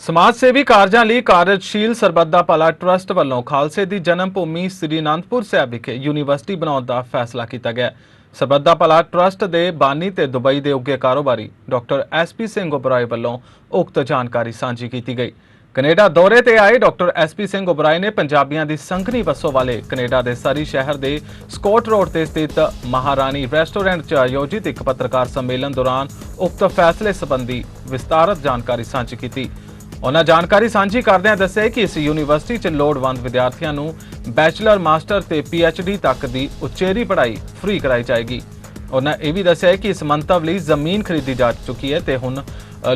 ਸਮਾਜ ਸੇਵੀ ਕਾਰਜਾਂ ਲਈ ਕਾਰਜਸ਼ੀਲ ਸਰਬੱਤ ਦਾ ਭਲਾ ਟਰਸਟ ਵੱਲੋਂ ਖਾਲਸੇ ਦੀ ਜਨਮ ਭੂਮੀ ਸ੍ਰੀ ਅਨੰਦਪੁਰ ਸਾਹਿਬ ਵਿਖੇ ਯੂਨੀਵਰਸਿਟੀ ਬਣਾਉਣ ਦਾ ਫੈਸਲਾ ਕੀਤਾ ਗਿਆ ਹੈ। ਸਰਬੱਤ ਦਾ ਭਲਾ ਟਰਸਟ ਦੇ ਬਾਨੀ ਤੇ ਦੁਬਈ ਦੇ ਉੱਗੇ ਕਾਰੋਬਾਰੀ ਡਾਕਟਰ ਐਸਪੀ ਸਿੰਘ ਉਬਰਾਏ ਵੱਲੋਂ ਉਕਤ ਜਾਣਕਾਰੀ ਸਾਂਝੀ ਕੀਤੀ ਗਈ ਕੈਨੇਡਾ ਦੌਰੇ ਤੇ ਆਏ ਡਾਕਟਰ ਐਸਪੀ ਸਿੰਘ ਉਬਰਾਏ ਨੇ ਪੰਜਾਬੀਆਂ ਦੀ ਸੰਘਣੀ ਵਸੋਂ ਵਾਲੇ ਕੈਨੇਡਾ ਦੇ ਸਰੀ ਸ਼ਹਿਰ ਦੇ ਸਕੌਟ ਰੋਡ ਤੇ ਸਥਿਤ ਮਹਾਰਾਣੀ ਰੈਸਟੋਰੈਂਟ 'ਚ ਆਯੋਜਿਤ ਇੱਕ ਪੱਤਰਕਾਰ ਸੰਮੇਲਨ ਦੌਰਾਨ ਉਕਤ ਫੈਸਲੇ ਸੰਬੰਧੀ ਵਿਸਤਾਰਤ ਜਾਣਕਾਰੀ ਸਾਂਝੀ ਕੀਤੀ ਉਹਨਾਂ ਜਾਣਕਾਰੀ ਸਾਂਝੀ ਕਰਦਿਆਂ ਦੱਸਿਆ ਕਿ ਇਸ ਯੂਨੀਵਰਸਿਟੀ 'ਚ ਲੋੜਵੰਦ ਵਿਦਿਆਰਥੀਆਂ ਨੂੰ ਬੈਚਲਰ, ਮਾਸਟਰ ਤੇ ਡੀ ਤੱਕ ਦੀ ਉਚੇਰੀ ਪੜ੍ਹਾਈ ਫ੍ਰੀ ਕਰਾਈ ਜਾਏਗੀ। ਉਹਨਾਂ ਇਹ ਵੀ ਦੱਸਿਆ ਕਿ ਇਸ ਮੰਤਵ ਲਈ ਜ਼ਮੀਨ ਖਰੀਦੀ ਜਾ ਚੁੱਕੀ ਹੈ ਤੇ ਹੁਣ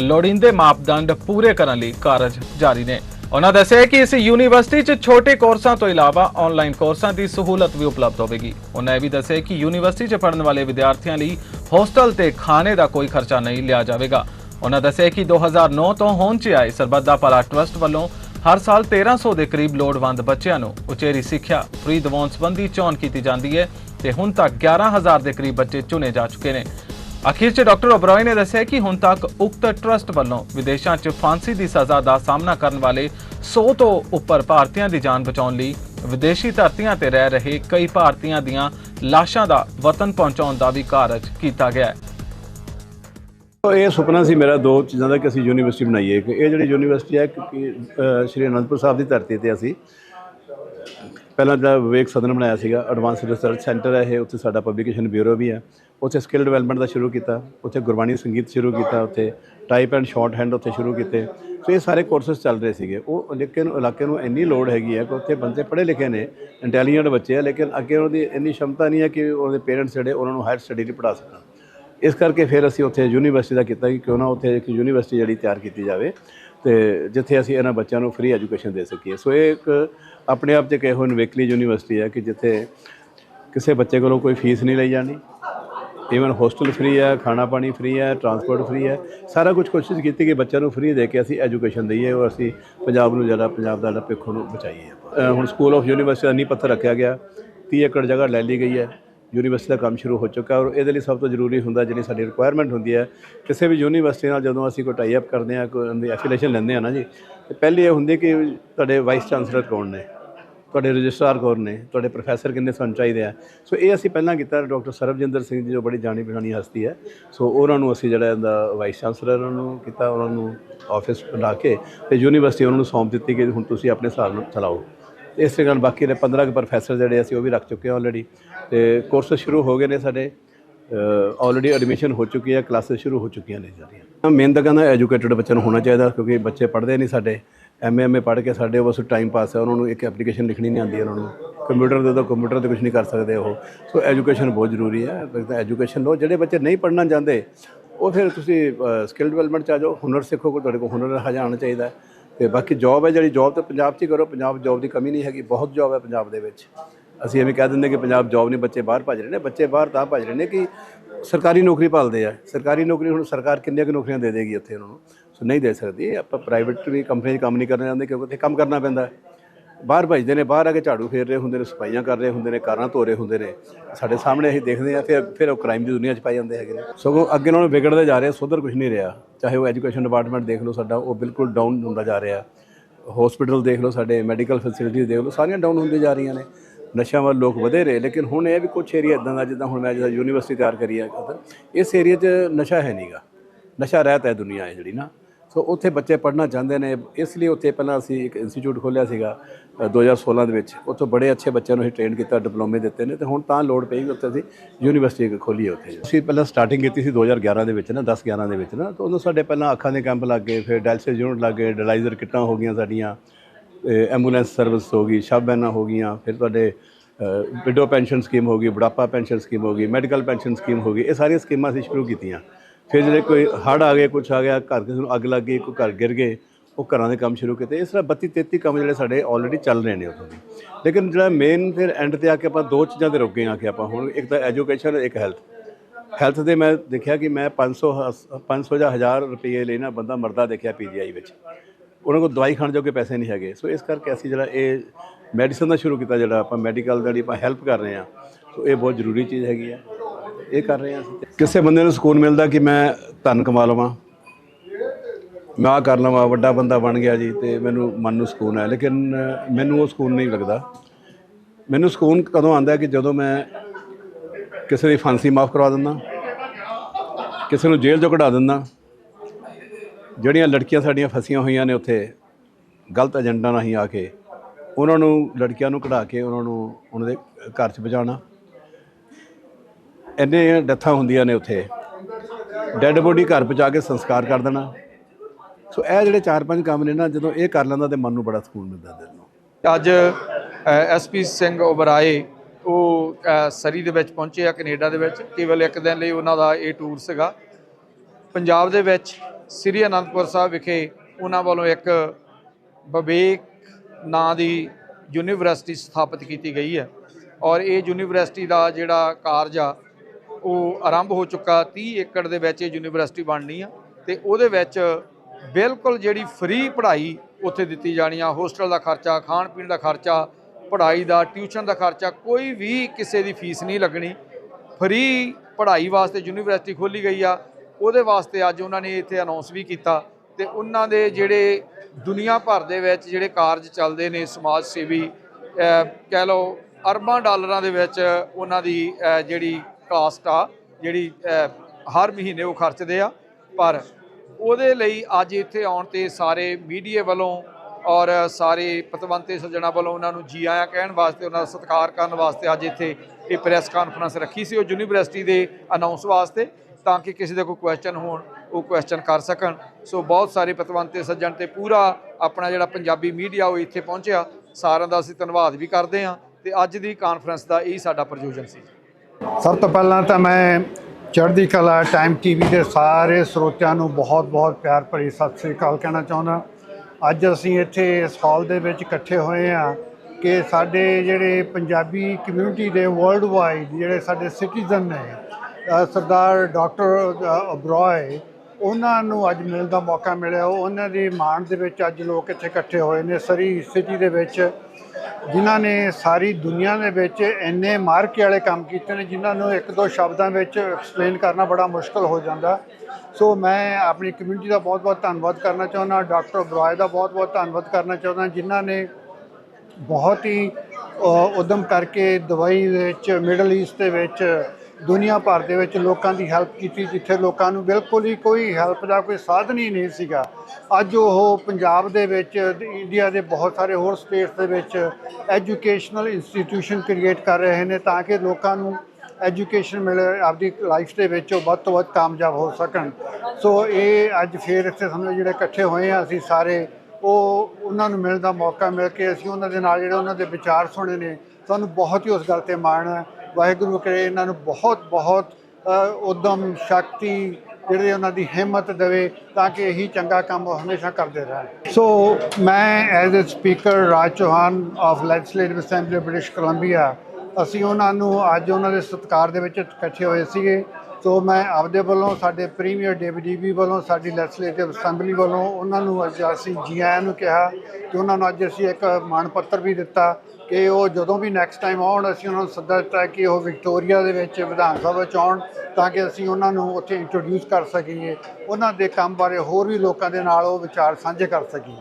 ਲੋੜੀਂਦੇ ਮਾਪਦੰਡ ਪੂਰੇ ਕਰਨ ਲਈ ਕਾਰਜ ਜਾਰੀ ਨੇ। ਉਹਨਾਂ ਦੱਸਿਆ ਕਿ ਇਸ ਯੂਨੀਵਰਸਿਟੀ 'ਚ ਛੋਟੇ ਕੋਰਸਾਂ ਤੋਂ ਇਲਾਵਾ ਆਨਲਾਈਨ ਕੋਰਸਾਂ ਦੀ ਸਹੂਲਤ ਵੀ ਉਪਲਬਧ ਹੋਵੇਗੀ। ਉਹਨਾਂ ਇਹ ਵੀ ਦੱਸਿਆ ਕਿ ਯੂਨੀਵਰਸਿਟੀ 'ਚ ਪੜ੍ਹਨ ਵਾਲੇ ਵਿਦਿਆਰਥੀਆਂ ਲਈ ਹੋਸਟਲ ਤੇ ਖਾਣੇ ਦਾ ਕੋਈ ਖਰਚਾ ਨਹੀਂ ਲਿਆ ਜਾਵੇਗਾ। ਉਹਨਾਂ ਦੱਸਿਆ ਕਿ 2009 ਤੋਂ ਹੋਂਦ 'ਚ ਆਏ ਸਰਬੱਤ ਦਾ ਭਲਾ ਟਰਸਟ ਵੱਲੋਂ ਹਰ ਸਾਲ 1300 ਦੇ ਕਰੀਬ ਲੋੜਵੰਦ ਬੱਚਿਆਂ ਨੂੰ ਉਚੇਰੀ ਸਿੱਖਿਆ ਫ੍ਰੀ ਦਿਵਾਉਣ ਸੰਬੰਧੀ ਚੋਣ ਕੀਤੀ ਜਾਂਦੀ ਹੈ ਤੇ ਹੁਣ ਤੱਕ 11000 ਦੇ ਕਰੀਬ ਬੱਚੇ ਚੁਣੇ ਜਾ ਚੁੱਕੇ ਨੇ। ਅਖੀਰ 'ਚ ਡਾਕਟਰ ਓਬਰਾਏ ਨੇ ਦੱਸਿਆ ਕਿ ਹੁਣ ਤੱਕ ਉਕਤ ਟਰਸਟ ਵੱਲੋਂ ਵਿਦੇਸ਼ਾਂ 'ਚ ਫਾਂਸੀ ਦੀ ਸਜ਼ਾ ਦਾ ਸਾਹਮਣਾ ਕਰਨ ਵਾਲੇ 100 ਤੋਂ ਉੱਪਰ ਭਾਰਤੀਆਂ ਦੀ ਜਾਨ ਬਚਾਉਣ ਲਈ ਵਿਦੇਸ਼ੀ ਧਰਤੀਆਂ ਤੇ ਰਹਿ ਰਹੇ ਕਈ ਭਾਰਤੀਆਂ ਦੀਆਂ ਲਾਸ਼ਾਂ ਦਾ ਵਤਨ ਪਹੁੰਚਾਉਣ ਦਾ ਵੀ ਕਾਰਜ ਕੀਤਾ ਗਿਆ ਹੈ। ਇਹ ਸੁਪਨਾ ਸੀ ਮੇਰਾ ਦੋ ਚੀਜ਼ਾਂ ਦਾ ਕਿ ਅਸੀਂ ਯੂਨੀਵਰਸਿਟੀ ਬਣਾਈਏ। ਕਿ ਇਹ ਜਿਹੜੀ ਯੂਨੀਵਰਸਿਟੀ ਹੈ ਕਿ ਸ਼੍ਰੀ ਅਨੰਦਪੁਰ ਸਾਹਿਬ ਦੀ ਧਰਤੀ ਤੇ ਅਸੀਂ ਪਹਿਲਾਂ ਜਿਹੜਾ ਵਿਵੇਕ ਸਦਨ ਬਣਾਇਆ ਸੀਗਾ ਐਡਵਾਂਸ ਰਿਸਰਚ ਸੈਂਟਰ ਹੈ ਇਹ, ਉੱਥੇ ਸਾਡਾ ਪਬਲੀਕੇਸ਼ਨ ਬਿਊਰੋ ਵੀ ਹੈ। ਉੱਥੇ ਸਕਿੱਲ ਡਿਵੈਲਪਮੈਂਟ ਦਾ ਸ਼ੁਰੂ ਕੀਤਾ, ਉੱਥੇ ਗੁਰਬਾਣੀ ਸੰਗੀਤ ਸ਼ੁਰੂ ਕੀਤਾ, ਉੱਥੇ ਟਾਈਪ ਐਂਡ ਸ਼ਾਰਟ ਹੈਂਡ ਉੱਥੇ ਸ਼ੁਰੂ ਕੀਤੇ। ਸੋ ਇਹ ਸਾਰੇ ਕੋਰਸਸ ਚੱਲ ਰਹੇ ਸੀਗੇ। ਉਹ ਲੇਕਿਨ ਇਲਾਕੇ ਨੂੰ ਇੰਨੀ ਲੋੜ ਹੈਗੀ ਹੈ ਕਿ ਉੱਥੇ ਬੰਦੇ ਪੜ੍ਹੇ ਲਿਖੇ ਨੇ ਇੰਟੈਲੀਜੈਂਟ ਬੱਚੇ ਆ, ਲੇਕਿਨ ਅੱਗੇ ਉਹਨਾਂ ਦੀ ਇੰਨੀ ਸ਼ਮਤਾ ਨਹੀਂ ਹੈ ਕਿ ਉਹਦੇ ਪੇਰੈਂਟਸ ਜਿਹੜੇ, ਉਹਨਾਂ ਨੂੰ ਹਾਇਰ ਸਟੱਡੀ ਲਈ ਪੜ੍ਹਾ ਸਕਣ। ਇਸ ਕਰਕੇ ਫਿਰ ਅਸੀਂ ਉੱਥੇ ਯੂਨੀਵਰਸਿਟੀ ਦਾ ਕੀਤਾ ਕਿ ਕਿਉਂ ਨਾ ਉੱਥੇ ਇੱਕ ਯੂਨੀਵਰਸਿਟੀ ਜਿਹੜੀ ਤਿਆਰ ਕੀਤੀ ਜਾਵੇ ਤੇ ਜਿੱਥੇ ਅਸੀਂ ਇਹਨਾਂ ਬੱਚਿਆਂ ਨੂੰ ਫ੍ਰੀ ਐਜੂਕੇਸ਼ਨ ਦੇ ਸਕੀਏ। ਸੋ ਇਹ ਇੱਕ ਆਪਣੇ ਆਪ 'ਚ ਇੱਕ ਇਹੋ ਨਿਵੇਕਲੀ ਯੂਨੀਵਰਸਿਟੀ ਹੈ ਕਿ ਜਿੱਥੇ ਕਿਸੇ ਬੱਚੇ ਕੋਲੋਂ ਕੋਈ ਫੀਸ ਨਹੀਂ ਲਈ ਜਾਣੀ ਈਵਨ ਹੋਸਟਲ ਫ੍ਰੀ ਹੈ, ਖਾਣਾ ਪਾਣੀ ਫ੍ਰੀ ਹੈ ਟਰਾਂਸਪੋਰਟ ਫ੍ਰੀ ਹੈ। ਸਾਰਾ ਕੁਝ ਕੋਸ਼ਿਸ਼ ਕੀਤੀ ਕਿ ਬੱਚਿਆਂ ਨੂੰ ਫ੍ਰੀ ਦੇ ਕੇ ਅਸੀਂ ਐਜੂਕੇਸ਼ਨ ਦਈਏ ਔਰ ਅਸੀਂ ਪੰਜਾਬ ਨੂੰ ਜਿਹੜਾ ਪੰਜਾਬ ਦਾ ਜਿਹੜਾ ਭਵਿੱਖ ਨੂੰ ਬਚਾਈਏ ਹੁਣ ਸਕੂਲ ਆਫ ਯੂਨੀਵਰਸਿਟੀ ਦਾ ਨੀਂਹ ਪੱਥਰ ਰੱਖਿਆ ਗਿਆ। 30 ਏਕੜ ਜਗ੍ਹਾ ਲੈ ਲਈ ਗਈ ਹੈ। ਯੂਨੀਵਰਸਿਟੀ ਦਾ ਕੰਮ ਸ਼ੁਰੂ ਹੋ ਚੁੱਕਾ ਔਰ ਇਹਦੇ ਲਈ ਸਭ ਤੋਂ ਜ਼ਰੂਰੀ ਹੁੰਦਾ ਜਿਹੜੀ ਸਾਡੀ ਰਿਕੁਆਇਰਮੈਂਟ ਹੁੰਦੀ ਹੈ, ਕਿਸੇ ਵੀ ਯੂਨੀਵਰਸਿਟੀ ਨਾਲ ਜਦੋਂ ਅਸੀਂ ਕੋਈ ਟਾਈ ਅਪ ਕਰਦੇ ਹਾਂ, ਕੋਈ ਉਹਦੀ ਐਫੀਲੀਏਸ਼ਨ ਲੈਂਦੇ ਆ ਨਾ ਜੀ, ਤੇ ਪਹਿਲੀ ਇਹ ਹੁੰਦੀ ਕਿ ਤੁਹਾਡੇ ਵਾਈਸ ਚਾਂਸਲਰ ਕੌਣ ਨੇ? ਤੁਹਾਡੇ ਰਜਿਸਟਰਾਰ ਕੌਣ ਨੇ? ਤੁਹਾਡੇ ਪ੍ਰੋਫੈਸਰ ਕਿੰਨੇ ਸਾਨੂੰ ਚਾਹੀਦੇ ਆ? ਸੋ ਇਹ ਅਸੀਂ ਪਹਿਲਾਂ ਕੀਤਾ ਡਾਕਟਰ ਸਰਬਜਿੰਦਰ ਸਿੰਘ ਜੀ ਜੋ ਬੜੀ ਜਾਣੀ ਪਛਾਣੀ ਹਸਤੀ ਹੈ ਸੋ ਉਹਨਾਂ ਨੂੰ ਅਸੀਂ ਜਿਹੜਾ ਇਹਦਾ ਵਾਈਸ ਚਾਂਸਲਰ ਨੂੰ ਕੀਤਾ, ਉਹਨਾਂ ਨੂੰ ਆਫਿਸ ਬਣਾ ਕੇ ਤੇ ਯੂਨੀਵਰਸਿਟੀ ਉਹਨਾਂ ਨੂੰ ਸੌਂਪ ਦਿੱਤੀ ਕਿ ਹੁਣ ਤੁਸੀਂ ਆਪਣੇ ਹਿਸਾਬ ਨਾਲ ਚਲਾਓ। ਇਸ ਤਰ੍ਹਾਂ ਨਾਲ ਬਾਕੀ ਦੇ 15 ਕੁ ਪ੍ਰੋਫੈਸਰ ਜਿਹੜੇ ਅਸੀਂ ਉਹ ਵੀ ਰੱਖ ਚੁੱਕੇ ਹਾਂ ਆਲਰੇਡੀ ਤੇ ਕੋਰਸ ਸ਼ੁਰੂ ਹੋ ਗਏ ਨੇ ਸਾਡੇ ਆਲਰੇਡੀ ਐਡਮਿਸ਼ਨ ਹੋ ਚੁੱਕੀ ਹੈ ਕਲਾਸਿਸ ਸ਼ੁਰੂ ਹੋ ਚੁੱਕੀਆਂ ਨੇ ਸਾਰੀਆਂ। ਮੇਨ ਤਾਂ ਕਹਿੰਦਾ ਐਜੂਕੇਟਡ ਬੱਚਿਆਂ ਨੂੰ ਹੋਣਾ ਚਾਹੀਦਾ ਕਿਉਂਕਿ ਬੱਚੇ ਪੜ੍ਹਦੇ ਨਹੀਂ ਸਾਡੇ ਐਮਏ ਐਮਏ ਪੜ੍ਹ ਕੇ ਸਾਡੇ ਬਸ ਟਾਈਮ ਪਾਸ ਹੈ, ਉਹਨਾਂ ਨੂੰ ਇੱਕ ਐਪਲੀਕੇਸ਼ਨ ਲਿਖਣੀ ਨਹੀਂ ਆਉਂਦੀ ਉਹਨਾਂ ਨੂੰ। ਕੰਪਿਊਟਰ ਦੇ ਤਾਂ ਕੰਪਿਊਟਰ ਤੇ ਕੁਝ ਨਹੀਂ ਕਰ ਸਕਦੇ ਉਹ। ਸੋ ਐਜੂਕੇਸ਼ਨ ਬਹੁਤ ਜ਼ਰੂਰੀ ਹੈ ਐਜੂਕੇਸ਼ਨ ਲਓ, ਜਿਹੜੇ ਬੱਚੇ ਨਹੀਂ ਪੜ੍ਹਨਾ ਚਾਹੁੰਦੇ, ਉਹ ਫਿਰ ਤੁਸੀਂ ਸਕਿੱਲ ਡਿਵੈਲਪਮੈਂਟ ਚ ਆ ਜਾਓ, ਹੁਨਰ ਸਿੱਖੋ ਕੋਈ ਤੁਹਾਡੇ ਕੋਲ ਹੁਨਰ ਹਜਾਣਾ ਚਾਹੀਦਾ ਹੈ। ਤੇ ਬਾਕੀ ਜੌਬ ਹੈ ਜਿਹੜੀ ਜੌਬ ਤਾਂ ਪੰਜਾਬ 'ਚ ਹੀ ਕਰੋ, ਪੰਜਾਬ ਜੌਬ ਦੀ ਕਮੀ ਨਹੀਂ ਹੈਗੀ, ਬਹੁਤ ਜੌਬ ਹੈ ਪੰਜਾਬ ਦੇ ਵਿੱਚ। ਅਸੀਂ ਐਵੇਂ ਕਹਿ ਦਿੰਦੇ ਕਿ ਪੰਜਾਬ ਜੌਬ ਨਹੀਂ, ਬੱਚੇ ਬਾਹਰ ਭੱਜ ਰਹੇ ਨੇ, ਬੱਚੇ ਬਾਹਰ ਤਾਂ ਭੱਜ ਰਹੇ ਨੇ ਕਿ ਸਰਕਾਰੀ ਨੌਕਰੀ ਭਾਲਦੇ ਆ। ਸਰਕਾਰੀ ਨੌਕਰੀ ਹੁਣ ਸਰਕਾਰ ਕਿੰਨੀਆਂ ਕੁ ਨੌਕਰੀਆਂ ਦੇ ਦੇਗੀ ਉੱਥੇ ਉਹਨਾਂ ਨੂੰ? ਸੋ ਨਹੀਂ ਦੇ ਸਕਦੀ ਆਪਾਂ ਪ੍ਰਾਈਵੇਟ ਵੀ ਕੰਪਨੀ 'ਚ ਕੰਮ ਨਹੀਂ ਕਰਨਾ ਚਾਹੁੰਦੇ ਕਿਉਂਕਿ ਉੱਥੇ ਕੰਮ ਕਰਨਾ ਪੈਂਦਾ। ਹੈ। ਬਾਹਰ ਭੱਜਦੇ ਨੇ, ਬਾਹਰ ਆ ਕੇ ਝਾੜੂ ਫੇਰ ਰਹੇ ਹੁੰਦੇ ਨੇ, ਸਫਾਈਆਂ ਕਰ ਰਹੇ ਹੁੰਦੇ ਨੇ, ਕਾਰਾਂ ਧੋ ਰਹੇ ਹੁੰਦੇ ਨੇ। ਸਾਡੇ ਸਾਹਮਣੇ ਅਸੀਂ ਦੇਖਦੇ ਆ ਫਿਰ ਫਿਰ ਉਹ ਕ੍ਰਾਈਮ ਦੀ ਦੁਨੀਆ 'ਚ ਪਾਈ ਜਾਂਦੇ ਹੈਗੇ ਨੇ। ਸਗੋਂ ਅੱਗੇ ਨਾਲੋਂ ਵਿਗੜਦੇ ਜਾ ਰਹੇ, ਸੁਧਰ ਕੁਝ ਨਹੀਂ ਰਿਹਾ। ਚਾਹੇ ਉਹ ਐਜੂਕੇਸ਼ਨ ਡਿਪਾਰਟਮੈਂਟ ਦੇਖ ਲਓ ਸਾਡਾ, ਉਹ ਬਿਲਕੁਲ ਡਾਊਨ ਹੁੰਦਾ ਜਾ ਰਿਹਾ। ਹਸਪੀਟਲ ਦੇਖ ਲਓ ਸਾਡੇ ਮੈਡੀਕਲ ਫੈਸਿਲਿਟੀਜ਼ ਦੇਖ ਲਓ, ਸਾਰੀਆਂ ਡਾਊਨ ਹੁੰਦੀਆਂ ਜਾ ਰਹੀਆਂ ਨੇ। ਨਸ਼ਿਆਂ ਵੱਲ ਲੋਕ ਵਧੇ ਰਹੇ, ਲੇਕਿਨ ਹੁਣ ਇਹ ਵੀ ਕੁਝ ਏਰੀਆ ਇਦਾਂ ਦਾ, ਜਿੱਦਾਂ ਹੁਣ ਮੈਂ ਜਿਹੜਾ ਯੂਨੀਵਰਸਿਟੀ ਤਿਆਰ ਕਰੀ ਹੈ ਇਸ ਏਰੀਆ 'ਚ ਨਸ਼ਾ ਹੈ ਨਹੀਂਗਾ ਨਸ਼ਾ ਰਹਿਤ ਹੈ ਦੁਨੀਆ ਹੈ ਜਿਹੜੀ ਨਾ। ਸੋ ਉੱਥੇ ਬੱਚੇ ਪੜ੍ਹਨਾ ਚਾਹੁੰਦੇ ਨੇ। ਇਸ ਲਈ ਉੱਥੇ ਪਹਿਲਾਂ ਅਸੀਂ ਇੱਕ ਇੰਸਟੀਚਿਊਟ ਖੋਲ੍ਹਿਆ ਸੀਗਾ ਅ, 2016 ਦੇ ਵਿੱਚ। ਉੱਥੋਂ ਬੜੇ ਅੱਛੇ ਬੱਚਿਆਂ ਨੂੰ ਅਸੀਂ ਟ੍ਰੇਨ ਕੀਤਾ ਡਿਪਲੋਮੇ ਦਿੱਤੇ ਨੇ ਤੇ ਹੁਣ ਤਾਂ ਲੋੜ ਪਈ ਉੱਥੇ ਅਸੀਂ ਯੂਨੀਵਰਸਿਟੀ ਖੋਲ੍ਹੀ ਹੈ ਉੱਥੇ। ਅਸੀਂ ਪਹਿਲਾਂ ਸਟਾਰਟਿੰਗ ਕੀਤੀ ਸੀ 2011 ਦੇ ਵਿੱਚ ਨਾ 10 11 ਦੇ ਵਿੱਚ ਨਾ। ਤਾਂ ਉਦੋਂ ਸਾਡੇ ਪਹਿਲਾਂ ਅੱਖਾਂ ਦੇ ਕੈਂਪ ਲੱਗ ਗਏ ਫਿਰ ਡਾਇਲਸਿਸ ਯੂਨਿਟ ਲੱਗ ਗਏ ਡਿਲਾਈਜ਼ਰ ਕਿੱਟਾਂ ਹੋ ਗਈਆਂ ਸਾਡੀਆਂ ਐਂਬੂਲੈਂਸ ਸਰਵਿਸ ਹੋ ਗਈ ਸ਼ਬ ਬੈਨਾਂ ਹੋ ਗਈਆਂ ਫਿਰ ਤੁਹਾਡੇ ਵਿਡੋ ਪੈਨਸ਼ਨ ਸਕੀਮ ਹੋ ਗਈ ਬੁਢਾਪਾ ਪੈਨਸ਼ਨ ਸਕੀਮ ਹੋ ਗਈ ਮੈਡੀਕਲ ਪੈਨਸ਼ਨ ਸਕੀਮ ਹੋ ਗਈ ਇਹ ਸਾਰੀਆਂ ਸਕੀਮਾਂ ਅਸੀਂ ਸ਼ੁਰੂ ਕੀਤੀਆਂ। ਫਿਰ ਜਿਹੜੇ ਕੋਈ ਹੜ੍ਹ ਆ ਗਏ, ਕੁਛ ਆ ਗਿਆ, ਘਰ ਕਿਸੇ ਨੂੰ ਅੱਗ ਲੱਗ ਗਈ, ਕੋਈ ਘਰ ਗਿਰ ਗਏ, ਉਹ ਘਰਾਂ ਦੇ ਕੰਮ ਸ਼ੁਰੂ ਕੀਤੇ। ਇਸ ਤਰ੍ਹਾਂ 32 33 ਕੰਮ ਜਿਹੜੇ ਸਾਡੇ ਆਲਰੇਡੀ ਚੱਲ ਰਹੇ ਨੇ ਉੱਥੋਂ ਦੇ। ਲੇਕਿਨ ਜਿਹੜਾ ਮੇਨ ਫਿਰ ਐਂਡ ਤੇ ਆ ਕੇ ਆਪਾਂ ਦੋ ਚੀਜ਼ਾਂ ਤੇ ਰੁਕ ਗਏ ਆ ਕਿ ਆਪਾਂ ਹੁਣ ਇੱਕ ਤਾਂ ਐਜੂਕੇਸ਼ਨ ਇੱਕ ਹੈਲਥ ਹੈਲਥ ਦੇ ਮੈਂ ਦੇਖਿਆ ਕਿ ਮੈਂ 500 ਹਸ- 500 ਜਾਂ 1000 ਰੁਪਏ ਲਈ ਨਾ ਬੰਦਾ ਮਰਦਾ ਦੇਖਿਆ ਪੀਜੀਆਈ ਵਿੱਚ। ਉਹਨਾਂ ਕੋਲ ਦਵਾਈ ਖਾਣ ਜੋਗੇ ਪੈਸੇ ਨਹੀਂ ਹੈਗੇ। ਸੋ ਇਸ ਕਰਕੇ ਅਸੀਂ ਜਿਹੜਾ ਇਹ ਮੈਡੀਸਨ ਦਾ ਸ਼ੁਰੂ ਕੀਤਾ, ਜਿਹੜਾ ਆਪਾਂ ਮੈਡੀਕਲ ਜਿਹੜੀ ਆਪਾਂ ਹੈਲਪ ਕਰ ਰਹੇ ਹਾਂ, ਸੋ ਇਹ ਬਹੁਤ ਜ਼ਰੂਰੀ ਚੀਜ਼ ਹੈਗੀ ਆ। ਇਹ ਕਰ ਰਹੇ ਹਾਂ ਅਸੀਂ ਕਿਸੇ ਬੰਦੇ ਨੂੰ ਸਕੂਨ ਮਿਲਦਾ ਕਿ ਮੈਂ ਧਨ ਕਮਾ ਲਵਾਂ, ਮੈਂ ਆਹ ਕਰ ਲਵਾਂ, ਵੱਡਾ ਬੰਦਾ ਬਣ ਗਿਆ ਜੀ ਤੇ ਮੈਨੂੰ ਮਨ ਨੂੰ ਸਕੂਨ ਹੈ। ਲੇਕਿਨ ਮੈਨੂੰ ਉਹ ਸਕੂਨ ਨਹੀਂ ਲੱਗਦਾ। ਮੈਨੂੰ ਸਕੂਨ ਕਦੋਂ ਆਉਂਦਾ ਕਿ ਜਦੋਂ ਮੈਂ ਕਿਸੇ ਦੀ ਫਾਂਸੀ ਮਾਫ ਕਰਵਾ ਦਿੰਦਾ, ਕਿਸੇ ਨੂੰ ਜੇਲ੍ਹ ਚੋਂ ਕਢਾ ਦਿੰਦਾ। ਜਿਹੜੀਆਂ ਲੜਕੀਆਂ ਸਾਡੀਆਂ ਫਸੀਆਂ ਹੋਈਆਂ ਨੇ ਉੱਥੇ, ਗਲਤ ਏਜੰਡਾਂ ਰਾਹੀਂ ਆ ਕੇ, ਉਹਨਾਂ ਨੂੰ, ਲੜਕੀਆਂ ਨੂੰ ਕਢਾ ਕੇ ਉਹਨਾਂ ਨੂੰ, ਉਹਨਾਂ ਦੇ ਘਰ 'ਚ ਪਹੁੰਚਾਉਣਾ। ਇੰਨੇ ਡੈਥਾਂ ਹੁੰਦੀਆਂ ਨੇ ਉੱਥੇ। ਡੈੱਡ ਬੋਡੀ ਘਰ ਪਹੁੰਚਾ ਕੇ ਸੰਸਕਾਰ ਕਰ ਦੇਣਾ। ਸੋ ਇਹ ਜਿਹੜੇ ਚਾਰ ਪੰਜ ਕੰਮ ਨੇ ਨਾ, ਜਦੋਂ ਇਹ ਕਰ ਲੈਂਦਾ ਤੇ ਮਨ ਨੂੰ ਬੜਾ ਸਕੂਨ ਮਿਲਦਾ ਦਿਲ ਨੂੰ। ਅੱਜ ਐਸਪੀ ਸਿੰਘ ਓਬਰਾਏ, ਉਹ ਸਰੀ ਦੇ ਵਿੱਚ ਪਹੁੰਚੇ ਆ, ਕੈਨੇਡਾ ਦੇ ਵਿੱਚ। ਕੇਵਲ ਇੱਕ ਦਿਨ ਲਈ ਉਹਨਾਂ ਦਾ ਇਹ ਟੂਰ ਸੀਗਾ। ਪੰਜਾਬ ਦੇ ਵਿੱਚ ਸ੍ਰੀ ਅਨੰਦਪੁਰ ਸਾਹਿਬ ਵਿਖੇ ਉਹਨਾਂ ਵੱਲੋਂ ਇੱਕ ਵਿਵੇਕ ਨਾਂ ਦੀ ਯੂਨੀਵਰਸਿਟੀ ਸਥਾਪਿਤ ਕੀਤੀ ਗਈ ਹੈ। ਔਰ ਇਹ ਯੂਨੀਵਰਸਿਟੀ ਦਾ ਜਿਹੜਾ ਕਾਰਜ ਆ ਉਹ ਆਰੰਭ ਹੋ ਚੁੱਕਾ 30 ਏਕੜ ਦੇ ਵਿੱਚ ਇਹ ਯੂਨੀਵਰਸਿਟੀ ਬਣਨੀ ਆ ਤੇ ਉਹਦੇ ਵਿੱਚ ਬਿਲਕੁਲ ਜਿਹੜੀ ਫ੍ਰੀ ਪੜ੍ਹਾਈ ਉੱਥੇ ਦਿੱਤੀ ਜਾਣੀ ਆ, ਹੋਸਟਲ ਦਾ ਖਰਚਾ, ਖਾਣ ਪੀਣ ਦਾ ਖਰਚਾ, ਪੜ੍ਹਾਈ ਦਾ, ਟਿਊਸ਼ਨ ਦਾ ਖਰਚਾ, ਕੋਈ ਵੀ ਕਿਸੇ ਦੀ ਫੀਸ ਨਹੀਂ ਲੱਗਣੀ। ਫ੍ਰੀ ਪੜ੍ਹਾਈ ਵਾਸਤੇ ਯੂਨੀਵਰਸਿਟੀ ਖੋਲੀ ਗਈ ਆ, ਉਹਦੇ ਵਾਸਤੇ ਅੱਜ ਉਹਨਾਂ ਨੇ ਇੱਥੇ ਅਨਾਉਂਸ ਵੀ ਕੀਤਾ ਤੇ ਉਹਨਾਂ ਦੇ ਜਿਹੜੇ ਦੁਨੀਆ ਭਰ ਦੇ ਵਿੱਚ ਜਿਹੜੇ ਕਾਰਜ ਚੱਲਦੇ ਨੇ ਸਮਾਜ ਸੇਵੀ ਕਹਿ ਲਓ ਅਰਬਾਂ ਡਾਲਰਾਂ ਦੇ ਵਿੱਚ ਉਹਨਾਂ ਦੀ ਜਿਹੜੀ ਕਾਸਟ ਆ, ਜਿਹੜੀ ਹਰ ਮਹੀਨੇ ਉਹ ਖਰਚਦੇ ਆ। ਪਰ ਉਹਦੇ ਲਈ ਅੱਜ ਇੱਥੇ ਆਉਣ ਤੇ ਸਾਰੇ ਮੀਡੀਆ ਵੱਲੋਂ ਔਰ ਸਾਰੇ ਪਤਵੰਤੇ ਸੱਜਣਾ ਵੱਲੋਂ ਉਹਨਾਂ ਨੂੰ ਜੀ ਆਇਆਂ ਕਹਿਣ ਵਾਸਤੇ, ਉਹਨਾਂ ਦਾ ਸਤਿਕਾਰ ਕਰਨ ਵਾਸਤੇ ਅੱਜ ਇੱਥੇ ਇਹ ਪ੍ਰੈਸ ਕਾਨਫਰੰਸ ਰੱਖੀ ਸੀ ਉਹ ਯੂਨੀਵਰਸਿਟੀ ਦੇ ਅਨਾਉਂਸ ਵਾਸਤੇ, ਤਾਂ ਕਿ ਕਿਸੇ ਦੇ ਕੋਈ ਕੁਐਸਚਨ ਹੋਣ, ਉਹ ਕੁਐਸਚਨ ਕਰ ਸਕਣ। ਸੋ ਬਹੁਤ ਸਾਰੇ ਪਤਵੰਤੇ ਸੱਜਣ ਤੇ ਪੂਰਾ ਆਪਣਾ ਜਿਹੜਾ ਪੰਜਾਬੀ ਮੀਡੀਆ ਉਹ ਇੱਥੇ ਪਹੁੰਚਿਆ। ਸਾਰਿਆਂ ਦਾ ਅਸੀਂ ਧੰਨਵਾਦ ਵੀ ਕਰਦੇ ਹਾਂ ਤੇ ਅੱਜ ਦੀ ਕਾਨਫਰੰਸ ਦਾ ਇਹੀ ਸਾਡਾ ਪ੍ਰਯੋਜਨ ਸੀ। ਸਭ ਤੋਂ ਪਹਿਲਾਂ ਤਾਂ ਮੈਂ ਚੜ੍ਹਦੀ ਕਲਾ ਟਾਈਮ ਟੀਵੀ ਦੇ ਸਾਰੇ ਸਰੋਤਿਆਂ ਨੂੰ ਬਹੁਤ-ਬਹੁਤ ਪਿਆਰ ਭਰੀ ਸਤਿ ਸ੍ਰੀ ਅਕਾਲ ਕਹਿਣਾ ਚਾਹੁੰਦਾ। ਅੱਜ ਅਸੀਂ ਇੱਥੇ ਇਸ ਹਾਲ ਦੇ ਵਿੱਚ ਇਕੱਠੇ ਹੋਏ ਆ ਕਿ ਸਾਡੇ ਜਿਹੜੇ ਪੰਜਾਬੀ ਕਮਿਊਨਿਟੀ ਦੇ ਵਰਲਡ ਵਾਈਡ ਜਿਹੜੇ ਸਾਡੇ ਸਿਟੀਜ਼ਨ ਨੇ ਸਰਦਾਰ ਡਾਕਟਰ ਅਬਰੋਏ ਉਹਨਾਂ ਨੂੰ ਅੱਜ ਮਿਲਣ ਦਾ ਮੌਕਾ ਮਿਲਿਆ। ਉਹਨਾਂ ਦੀ ਮਾਣ ਦੇ ਵਿੱਚ ਅੱਜ ਲੋਕ ਇੱਥੇ ਇਕੱਠੇ ਹੋਏ ਨੇ। ਸਰੀ ਸਿਟੀ ਦੇ ਵਿੱਚ ਜਿਨ੍ਹਾਂ ਨੇ ਸਾਰੀ ਦੁਨੀਆ ਦੇ ਵਿੱਚ ਇੰਨੇ ਮਾਰਕੇ ਵਾਲੇ ਕੰਮ ਕੀਤੇ ਨੇ ਜਿਨ੍ਹਾਂ ਨੂੰ ਇੱਕ ਦੋ ਸ਼ਬਦਾਂ ਵਿੱਚ ਐਕਸਪਲੇਨ ਕਰਨਾ ਬੜਾ ਮੁਸ਼ਕਲ ਹੋ ਜਾਂਦਾ। ਸੋ ਮੈਂ ਆਪਣੀ ਕਮਿਊਨਿਟੀ ਦਾ ਬਹੁਤ-ਬਹੁਤ ਧੰਨਵਾਦ ਕਰਨਾ ਚਾਹੁੰਦਾ ਡਾਕਟਰ ਬਰਾਏ ਦਾ ਬਹੁਤ-ਬਹੁਤ ਧੰਨਵਾਦ ਕਰਨਾ ਚਾਹੁੰਦਾ ਜਿਨ੍ਹਾਂ ਨੇ ਬਹੁਤ ਹੀ ਅ, ਉਦਮ ਕਰਕੇ ਦੁਬਈ ਵਿੱਚ ਮਿਡਲ ਈਸਟ ਦੇ ਵਿੱਚ ਦੁਨੀਆ ਭਰ ਦੇ ਵਿੱਚ ਲੋਕਾਂ ਦੀ ਹੈਲਪ ਕੀਤੀ, ਜਿੱਥੇ ਲੋਕਾਂ ਨੂੰ ਬਿਲਕੁਲ ਹੀ ਕੋਈ ਹੈਲਪ ਦਾ ਕੋਈ ਸਾਧਨ ਹੀ ਨਹੀਂ ਸੀਗਾ। ਅੱਜ ਉਹ ਪੰਜਾਬ ਦੇ ਵਿੱਚ ਇੰਡੀਆ ਦੇ ਬਹੁਤ ਸਾਰੇ ਹੋਰ ਸਟੇਟਸ ਦੇ ਵਿੱਚ ਐਜੂਕੇਸ਼ਨਲ ਇੰਸਟੀਟਿਊਸ਼ਨ ਕ੍ਰੀਏਟ ਕਰ ਰਹੇ ਨੇ ਤਾਂ ਕਿ ਲੋਕਾਂ ਨੂੰ ਐਜੂਕੇਸ਼ਨ ਮਿਲੇ, ਆਪਦੀ ਲਾਈਫ ਦੇ ਵਿੱਚ ਉਹ ਵੱਧ ਤੋਂ ਵੱਧ ਕਾਮਯਾਬ ਹੋ ਸਕਣ। ਸੋ ਇਹ ਅੱਜ ਫੇਰ ਇੱਥੇ ਸਾਨੂੰ ਜਿਹੜੇ ਇਕੱਠੇ ਹੋਏ ਆ, ਅਸੀਂ ਸਾਰੇ, ਉਹ ਉਹਨਾਂ ਨੂੰ ਮਿਲਣ ਦਾ ਮੌਕਾ ਮਿਲ ਕੇ ਅਸੀਂ ਉਹਨਾਂ ਦੇ ਨਾਲ ਜਿਹੜੇ ਉਹਨਾਂ ਦੇ ਵਿਚਾਰ ਸੁਣੇ ਨੇ, ਸਾਨੂੰ ਬਹੁਤ ਹੀ ਉਸ ਗੱਲ ਤੇ ਮਾਣ ਹੈ। ਵਾਹਿਗੁਰੂ ਕਰੇ ਇਹਨਾਂ ਨੂੰ ਬਹੁਤ ਬਹੁਤ ਅ, ਉਦਮ ਸ਼ਕਤੀ ਜਿਹੜੇ ਉਹਨਾਂ ਦੀ ਹਿੰਮਤ ਦੇਵੇ ਤਾਂ ਕਿ ਇਹੀ ਚੰਗਾ ਕੰਮ ਉਹ ਹਮੇਸ਼ਾ ਕਰਦੇ ਰਹਿਣ। ਸੋ ਮੈਂ as a speaker Raj Chauhan of legislative assembly British Columbia ਅਸੀਂ ਉਹਨਾਂ ਨੂੰ ਅੱਜ ਉਹਨਾਂ ਦੇ ਸਤਿਕਾਰ ਦੇ ਵਿੱਚ ਇਕੱਠੇ ਹੋਏ ਸੀਗੇ। ਸੋ ਮੈਂ ਆਪਦੇ ਵੱਲੋਂ ਸਾਡੇ ਪ੍ਰੀਮੀਅਰ ਡੀਬੀਡੀਬੀ ਵੱਲੋਂ ਸਾਡੀ ਲੈਜਿਸਲੇਟਿਵ ਅਸੈਂਬਲੀ ਵੱਲੋਂ ਉਹਨਾਂ ਨੂੰ ਅੱਜ ਅਸੀਂ ਜੀ ਆਇਆਂ ਨੂੰ ਕਿਹਾ ਕਿ ਉਹਨਾਂ ਨੂੰ ਅੱਜ ਅਸੀਂ ਇੱਕ ਮਾਣ ਪੱਤਰ ਵੀ ਦਿੱਤਾ। ਕਿ ਉਹ ਜਦੋਂ ਵੀ ਨੈਕਸਟ ਟਾਈਮ ਆਉਣ, ਅਸੀਂ ਉਹਨਾਂ ਨੂੰ ਸੱਦਾ ਦਿੱਤਾ ਕਿ ਉਹ ਵਿਕਟੋਰੀਆ ਦੇ ਵਿੱਚ ਵਿਧਾਨ ਸਭਾ 'ਚ ਆਉਣ ਤਾਂ ਕਿ ਅਸੀਂ ਉਹਨਾਂ ਨੂੰ ਉੱਥੇ ਇੰਟਰੋਡਿਊਸ ਕਰ ਸਕੀਏ। ਉਹਨਾਂ ਦੇ ਕੰਮ ਬਾਰੇ ਹੋਰ ਵੀ ਲੋਕਾਂ ਦੇ ਨਾਲ ਉਹ ਵਿਚਾਰ ਸਾਂਝੇ ਕਰ ਸਕੀਏ।